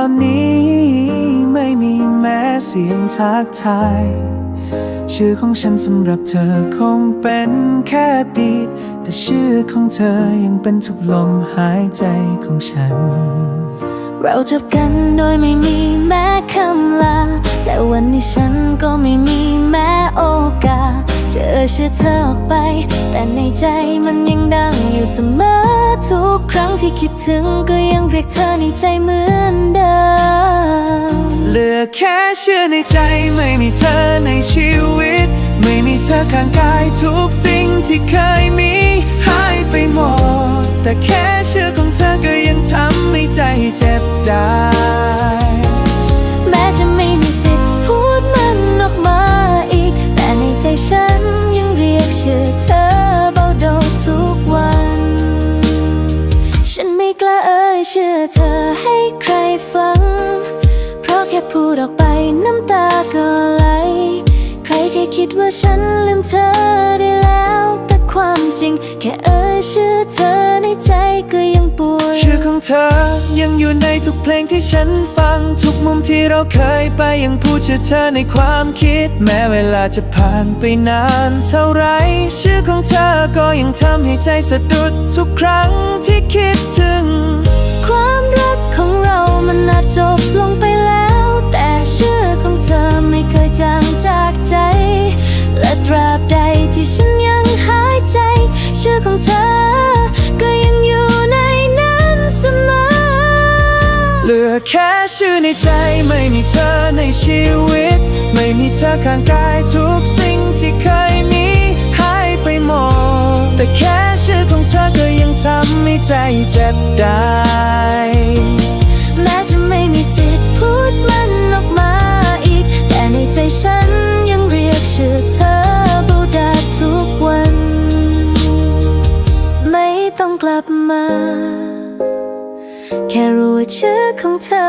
อนนี้ไม่มีแม้เสียงทักทาย ชื่อของฉันสำหรับเธอคงเป็นแค่อดีดแต่ชื่อของเธอยังเป็นทุกลมหายใจของฉัน เราจบกันโดยไม่มีแม้คำลา และวันนี้ฉันก็ไม่มีแม้โอกาสเจอชื่อเธอออกไป แต่ในใจมันยังดังอยู่เสมอ ทุกครั้งที่คิดถึงก็ยังเรียกเธอในใจเหมือนเดิม เหลือแค่เชื่อในใจไม่มีเธอในชีวิต ไม่มีเธอข้างกายทุกสิ่งที่เคยมีหายไปหมด แต่แค่เชื่อของเธอก็ยังทำให้ใจเจ็บได้ แม้จะไม่มีสิทธิ์พูดมันออกมาอีก แต่ในใจฉันยังเรียกชื่อเธอเบาโดทุกวัน ฉันไม่กล้าเอ่ยชื่อเธอให้ใคร ว่าฉันลืมเธอได้แล้ว แต่ความจริง แค่เอ่ยชื่อเธอในใจก็ยังปวดชื่อของเธอยังอยู่ในทุกเพลงที่ฉันฟัง ทุกมุมที่เราเคยไปยังพูดชื่อเธอในความคิด แม้เวลาจะผ่านไปนานเท่าไร ชื่อของเธอก็ยังทำให้ใจสะดุดทุกครั้งที่คิดถึง ในใจไม่มีเธอในชีวิต ไม่มีเธอข้างกายทุกสิ่งที่เคยมีหายไปหมดแต่แค่ชื่อของเธอก็ยังทำให้ใจเจ็บได้แม้จะไม่มีสิทธิ์พูดมันออกมาอีก แต่ในใจฉันยังเรียกชื่อเธอบาดาทุกวัน ไม่ต้องกลับมา แค่รู้ว่าชื่อของเธอ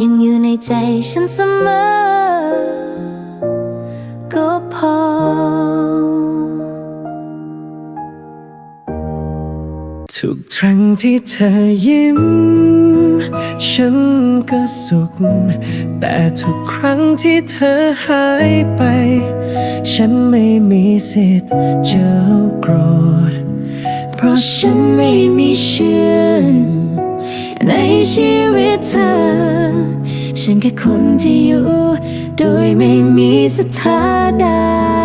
ยังอยู่ในใจฉันเสมอ ก็พอ ทุกครั้งที่เธอยิ้ม ฉันก็สุข แต่ทุกครั้งที่เธอหายไป ฉันไม่มีสิทธิ์จะโกรธ ราะฉันไม่มีเชื่อ ในชีวิตเธอ ฉันแค่คนที่อยู่ โดยไม่มีสถานะ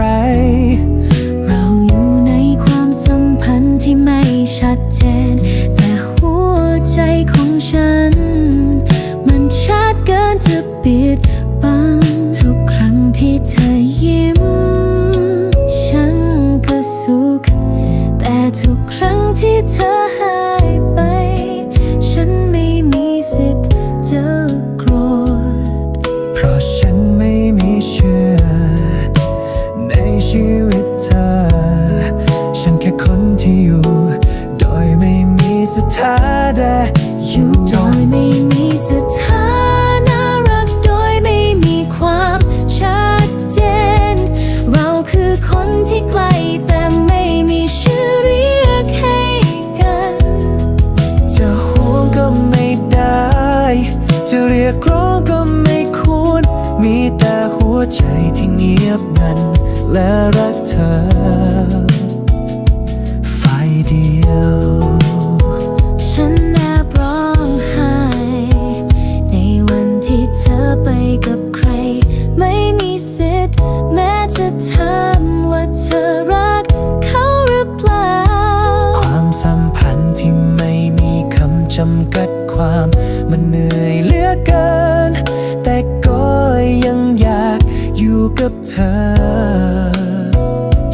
เราอยู่ในความสัมพันธ์ที่ไม่ชัดเจน เธอ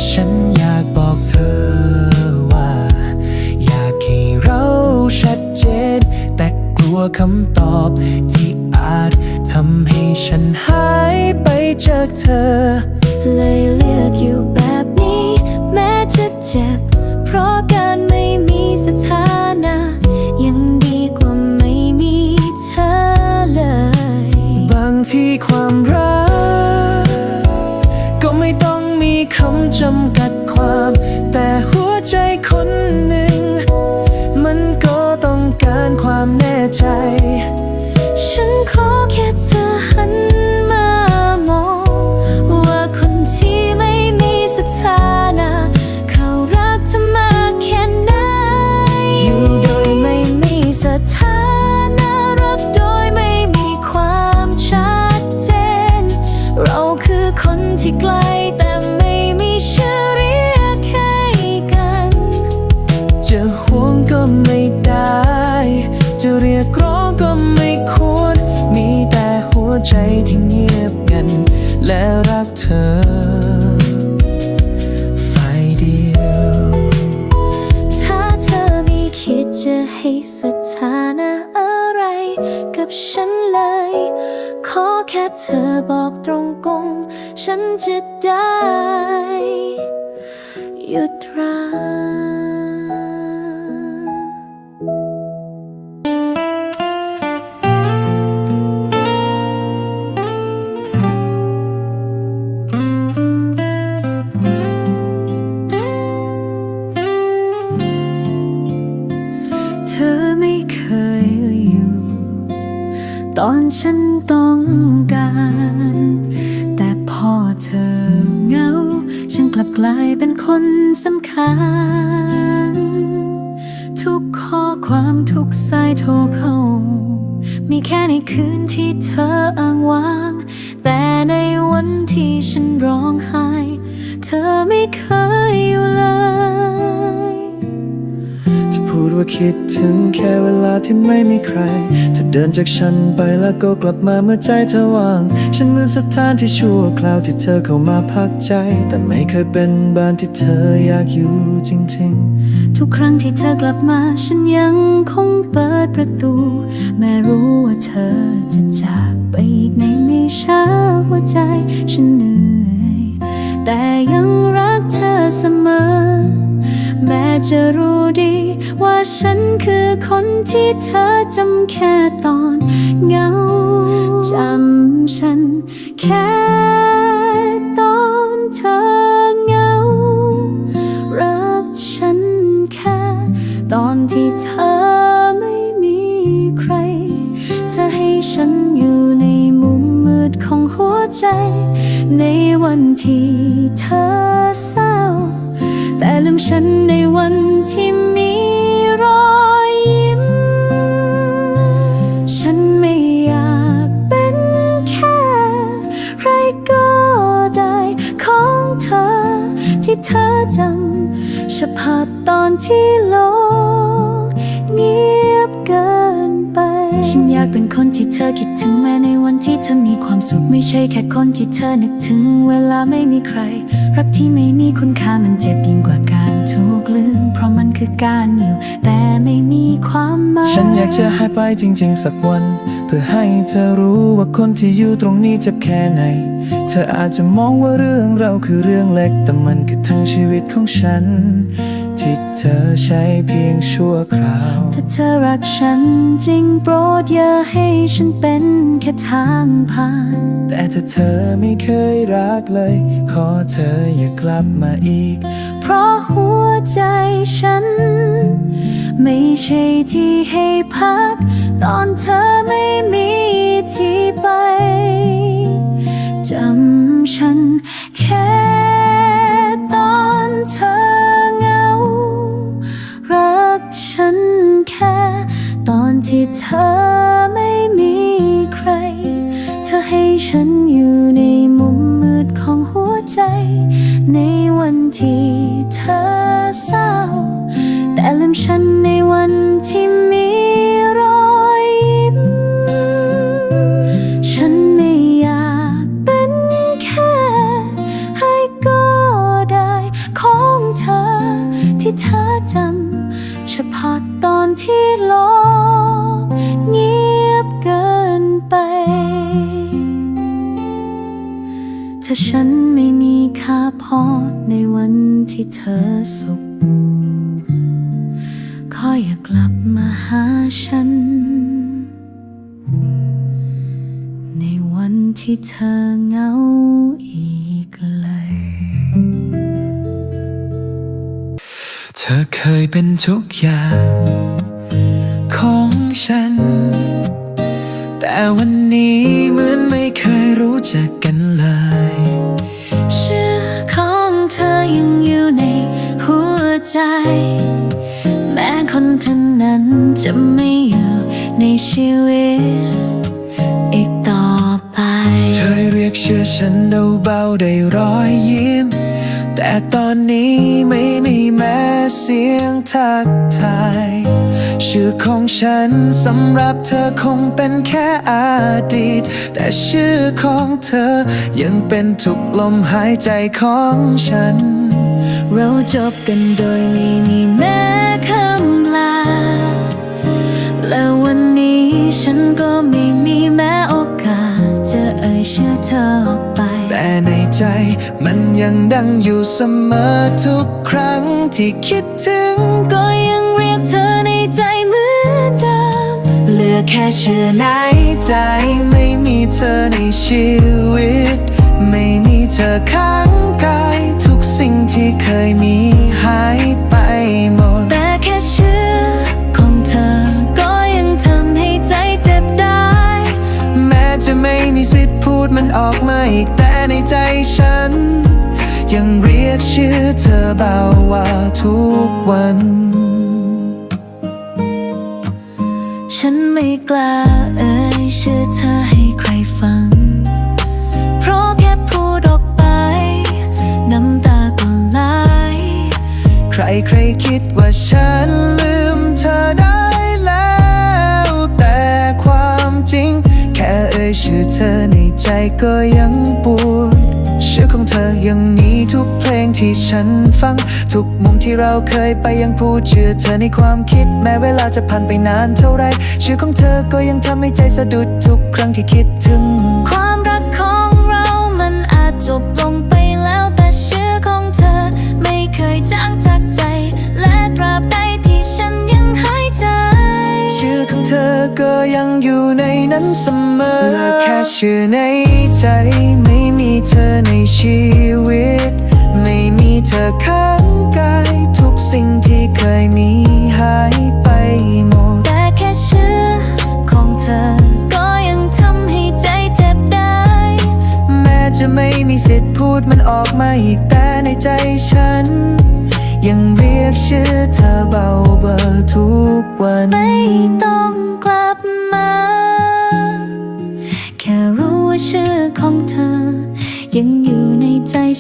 ฉันอยากบอกเธอว่า อยากให้เราชัดเจน แต่กลัวคำตอบที่อาจทำให้ฉันหายไปจากเธอ ความแน่ใจ ใจที่เงียบกัน และรักเธอฝ่ายเดียว ถ้าเธอม่คิดจะให้สถานะอะไร กับฉันเลย ขอแค่เธอบอกตรงกงฉันจะได้หยุดรัก ตอนฉันต้องการ แต่พอเธอเหงา ฉันกลับกลายเป็นคนสำคัญ ทุกข้อความทุกสายโทรเข้า มีแค่ในคืนที่เธออ้างว้าง แต่ในวันที่ฉันร้องไห้ เธอไม่เคยอยู่เลย พูดว่าคิดถึงแค่เวลาที่ไม่มีใคร เธอเดินจากฉันไปแล้วก็กลับมาเมื่อใจเธอว่าง ฉันเหมือนสถานที่ชั่วคราวที่เธอเข้ามาพักใจ แต่ไม่เคยเป็นบ้านที่เธออยากอยู่จริงๆ ทุกครั้งที่เธอกลับมาฉันยังคงเปิดประตู แม้รู้ว่าเธอจะจากไปอีกในไม่ช้าหัวใจฉันเหนื่อย แต่ยังรักเธอเสมอ แม้จะรู้ดี ว่าฉันคือคนที่เธอจำแค่ตอนเหงาจำฉันแค่ตอนเธอเหงา รักฉันแค่ ตอนที่เธอไม่มีใคร เธอให้ฉันอยู่ในมุมมืดของหัวใจ ในวันที่เธอเศร้า ลืมฉันในวันที่มีรอยยิ้ม ฉันไม่อยากเป็นแค่ใครก็ได้ของเธอ ที่เธอจำเฉพาะตอนที่โลกเงียบเกินไป ฉันอยากเป็นคนที่เธอคิดถึงแม้ในวันที่เธอมีความสุขไม่ใช่แค่คนที่เธอนึกถึงเวลาไม่มีใคร รักที่ไม่มีคุณค่ามันเจ็บยิ่งกว่าการถูกลืม เพราะมันคือการอยู่ แต่ไม่มีความหมายฉันอยากจะหายไปจริง ๆ สักวัน เพื่อให้เธอรู้ว่าคนที่อยู่ตรงนี้เจ็บแค่ไหน เธออาจจะมองว่าเรื่องเราคือเรื่องเล็ก แต่มันคือทั้งชีวิตของฉัน ที่เธอใช้เพียงชั่วคราว ถ้าเธอรักฉันจริงโปรดอย่าให้ฉันเป็นแค่ทางผ่าน แต่ถ้าเธอไม่เคยรักเลย ขอเธออย่ากลับมาอีก เพราะหัวใจฉัน ไม่ใช่ที่ให้พัก ตอนเธอไม่มีที่ไปจำฉันแค่ตอนเธอเหงารัก ฉันแค่ ตอนที่เธอไม่มีใคร เธอให้ฉันอยู่ในมุมมืดของหัวใจ ในวันที่เธอเศร้า แต่ลืมฉันในวัน เธอเคยเป็นทุกอย่าง ของฉัน แต่วันนี้เหมือนไม่เคยรู้จักกันเลยชื่อของเธอยังอยู่ในหัวใจ แม้คนท่านนั้นจะไม่อยู่ในชีวิตอีกต่อไป เธอเรียกชื่อฉันเบาๆได้รอยยิ้ม แต่ตอนนี้ไม่มีแม้ เสียงทักทาย ชื่อของฉันสำหรับเธอคงเป็นแค่อดีต แต่ชื่อของเธอยังเป็นทุกลมหายใจของฉัน เราจบกันโดยไม่มีแม้คำลา และวันนี้ฉันก็ไม่มีแม้อ จะเอ่ยชื่อเธอออกไป แต่ในใจมันยังดังอยู่เสมอทุกครั้งที่คิดถึง ก็ยังเรียกเธอในใจเหมือนเดิมเหลือแค่ชื่อในใจ ไม่มีเธอในชีวิต ไม่มีเธอข้างกาย ทุกสิ่งที่เคยมีหายไปหมด ไม่มีสิทธิ์พูดมันออกมาอีกแต่ในใจฉัน ยังเรียกชื่อเธอเบาว่าทุกวัน ฉันไม่กล้าเอ่ยชื่อเธอให้ใครฟัง เพราะแค่พูดออกไป น้ำตาก็ไหลใครใครคิดว่าฉันลืมเธอได้แล้วแต่ความจริง ยชื่อเธอในใจก็ยังปวดชื่อของเธอยังมีทุกเพลงที่ฉันฟัง ทุกมุมที่เราเคยไปยังพูดชื่อเธอในความคิด แม้เวลาจะผ่านไปนานเท่าไร ชื่อของเธอก็ยังทำให้ใจสะดุดทุกครั้งที่คิดถึง เสมอและแค่ชื่อในใจ ไม่มีเธอในชีวิต ไม่มีเธอข้างกายทุกสิ่งที่เคยมีหายไปหมด แต่แค่ชื่อของเธอ ก็ยังทำให้ใจเจ็บได้ แม้จะไม่มีสิทธิ์พูดมันออกมาอีกแต่ในใจฉัน ยังเรียกชื่อเธอเบาเบอร์ทุกวัน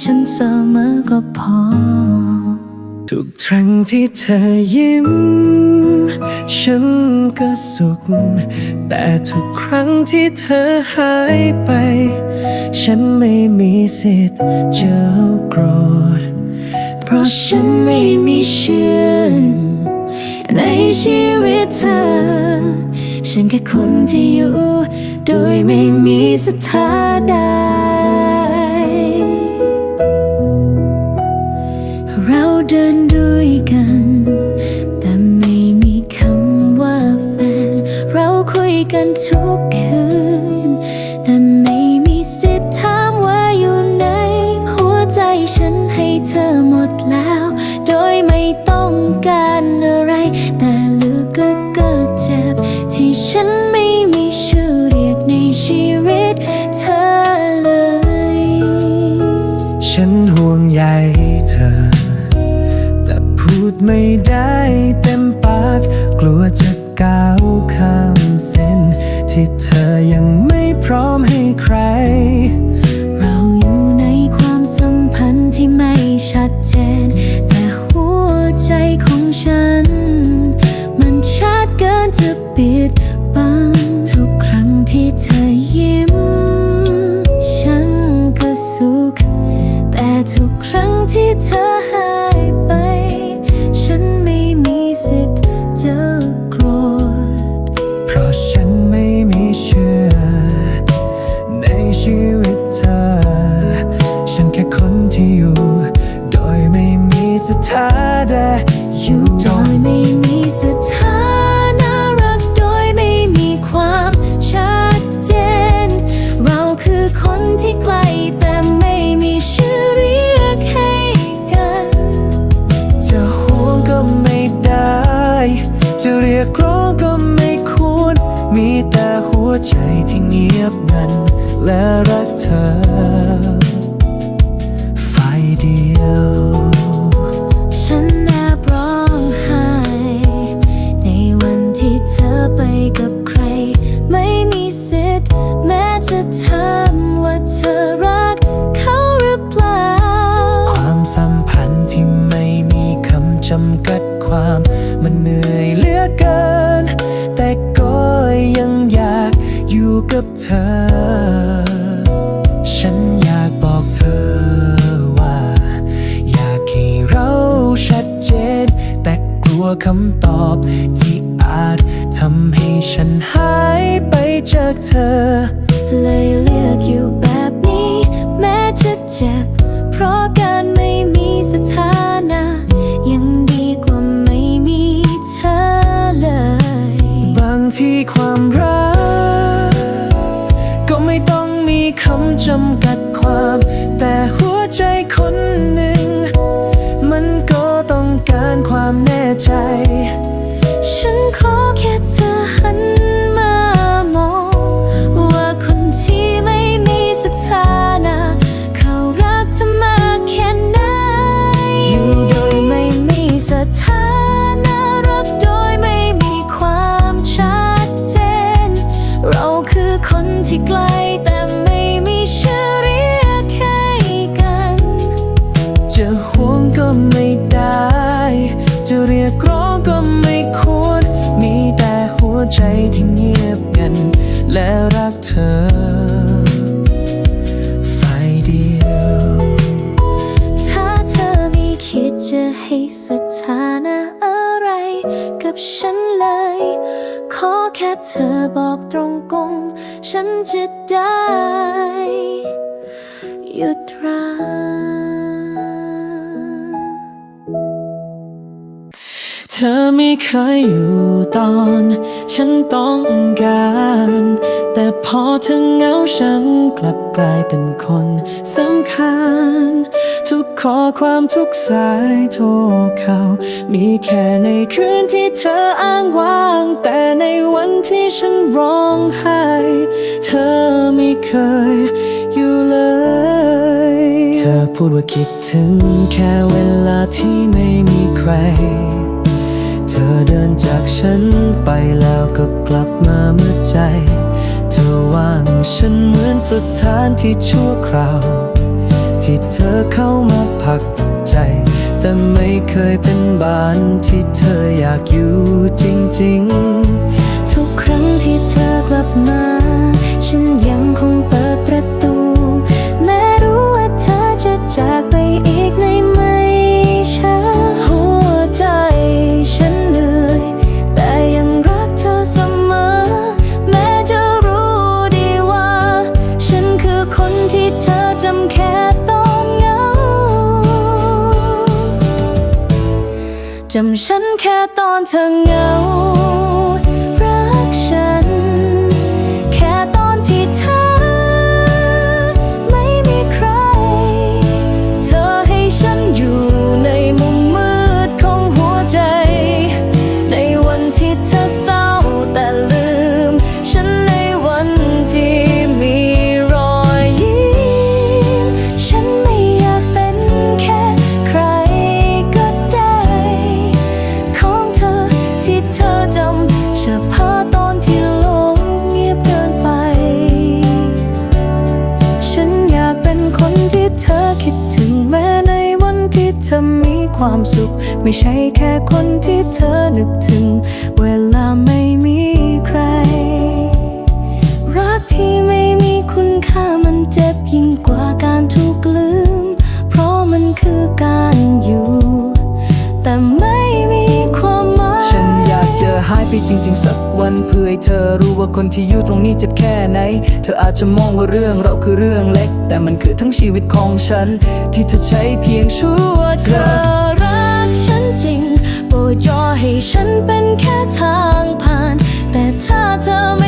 ฉันเสมอก็พอ ทุกครั้งที่เธอยิ้ม ฉันก็สุข แต่ทุกครั้งที่เธอหายไป ฉันไม่มีสิทธิ์จะโกรธ เพราะฉันไม่มีเชื่อ ในชีวิตเธอ ฉันแค่คนที่อยู่ โดยไม่มีสถานะ ย และรักเธอ วคำตอบ ที่อาจทำให้ฉันหายไปจากเธอเลย ฉันเลย ขอแค่เธอบอกตรงกงฉันจะได้หยุดรักเธอไม่เคยอยู่ตอน ฉันต้องการ แต่พอเธอเหงาฉันกลับกลายเป็นคนสำคัญ ทุกข้อความทุกสายโทรเข้ามีแค่ในคืนที่เธออ้างว้าง แต่ในวันที่ฉันร้องไห้ เธอไม่เคยอยู่เลย เธอพูดว่าคิดถึงแค่เวลาที่ไม่มีใคร เธอเดินจากฉันไปแล้วก็กลับมาเมื่อใจ เธอว่างฉันเหมือนสถานที่ชั่วคราว ที่เธอเข้ามาพักใจ แต่ไม่เคยเป็นบ้านที่เธออยากอยู่จริง ๆ ทุกครั้งที่เธอกลับมา ฉัน จำฉันแค่ตอนเธอเหงา เธอคิดถึงแม้ในวันที่เธอมีความสุข ไม่ใช่แค่คนที่เธอนึกถึง เวลาไม่มีใคร รักที่ไม่มีคุณค่ามันเจ็บยิ่งกว่าการถูกลืม เพราะมันคือการอยู่ แต่ไม่มีความหมาย ฉันอยากเจอหายไปจริง ๆ สัก วันเพื่อให้เธอรู้ว่าคนที่อยู่ตรงนี้เจ็บแค่ไหน เธออาจจะมองว่าเรื่องเราคือเรื่องเล็ก แต่มันคือทั้งชีวิตของฉัน ที่เธอใช้เพียงชั่วเธอรักฉันจริง โปรดย่อให้ฉันเป็นแค่ทางผ่าน แต่ถ้าเธอ